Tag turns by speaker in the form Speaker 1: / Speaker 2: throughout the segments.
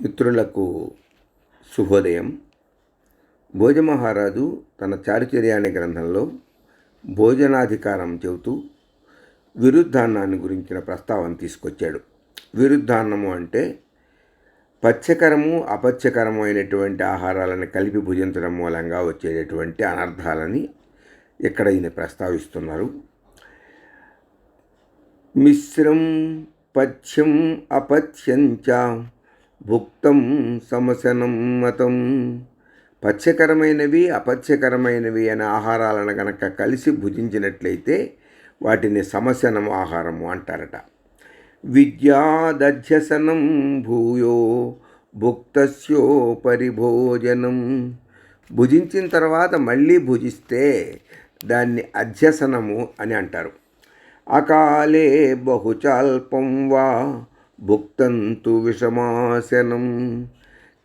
Speaker 1: మిత్రులకు శుభోదయం. భోజమహారాజు తన చారుచర్యాన్ని గ్రంథంలో భోజనాధికారం చెబుతూ విరుద్ధాన్నాన్ని గురించిన ప్రస్తావన తీసుకొచ్చాడు. విరుద్ధాన్నము అంటే పచ్చకరము అపథ్యకరము అయినటువంటి ఆహారాలను కలిపి భుజించడం మూలంగా వచ్చేటటువంటి అనర్థాలని ఇక్కడ ఈయన ప్రస్తావిస్తున్నారు. మిశ్రం పథ్యం అపథ్యం భుక్తం సమసనం మతం. పచ్చకరమైనవి అపథ్యకరమైనవి అనే ఆహారాలను గనక కలిసి భుజించినట్లయితే వాటిని సమసనం ఆహారము అంటారట. విద్యాదధ్యసనం భూయో భుక్తస్యో భోజనం. భుజించిన తర్వాత మళ్ళీ భుజిస్తే దాన్ని అధ్యసనము అని అంటారు. అకాలే బహుచాల్పం వా భుక్తంతు విషమాసనం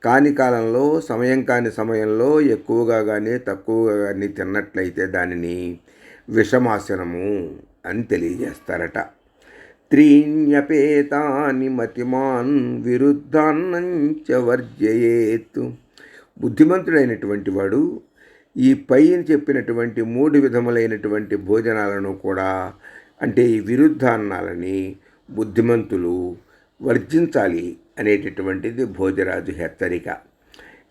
Speaker 1: కాని కాలంలో సమయం కాని సమయంలో ఎక్కువగా కానీ తక్కువగా కానీ తిన్నట్లయితే దానిని విషమాసనము అని తెలియజేస్తారట. త్రీణ్యపేతాని మతిమాన్ విరుద్ధాన్నంచ వర్జయేత్. బుద్ధిమంతుడైనటువంటి వాడు ఈ పైన చెప్పినటువంటి మూడు విధములైనటువంటి భోజనాలను కూడా అంటే ఈ విరుద్ధాన్నాలని బుద్ధిమంతులు వర్జించాలి అనేటటువంటిది భోజరాజు హెచ్చరిక.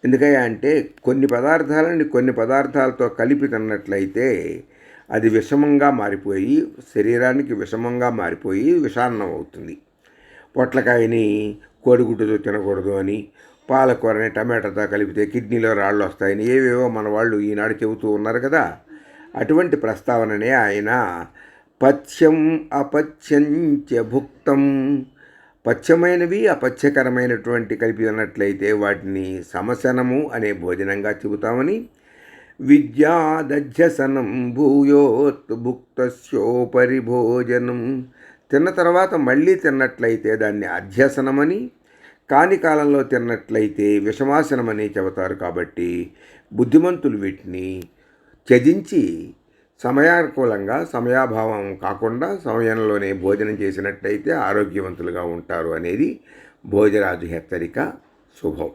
Speaker 1: ఎందుకయ్యా అంటే కొన్ని పదార్థాలని కొన్ని పదార్థాలతో కలిపి తిన్నట్లయితే అది విషమంగా మారిపోయి శరీరానికి విషమంగా మారిపోయి విషాన్నం అవుతుంది. పొట్లకాయని కోడిగుడ్డుతో తినకూడదు అని పాలకూరని టమాటాతో కలిపితే కిడ్నీలో రాళ్ళు వస్తాయని ఏవేవో మన వాళ్ళు ఈనాడు చెబుతూ ఉన్నారు కదా. అటువంటి ప్రస్తావననే ఆయన పథ్యం అపథ్యంచ భుక్తం పచ్చమైనవి అపథ్యకరమైనటువంటి కలిపి ఉన్నట్లయితే వాటిని సమసనము అనే భోజనంగా చెబుతామని విద్యాదధ్యసనం భూయోత్భుక్తస్యోపరి భోజనం. తిన్న తర్వాత మళ్ళీ తిన్నట్లయితే దాన్ని అధ్యసనమని కాని కాలంలో తిన్నట్లయితే విషమాసనమని చెబుతారు కాబట్టి బుద్ధిమంతులు వీటిని త్యజించి సమయానుకూలంగా సమయాభావం కాకుండా సమయంలోనే భోజనం చేసినట్టయితే ఆరోగ్యవంతులుగా ఉంటారు అనేది భోజరాజు హెచ్చరిక. శుభం.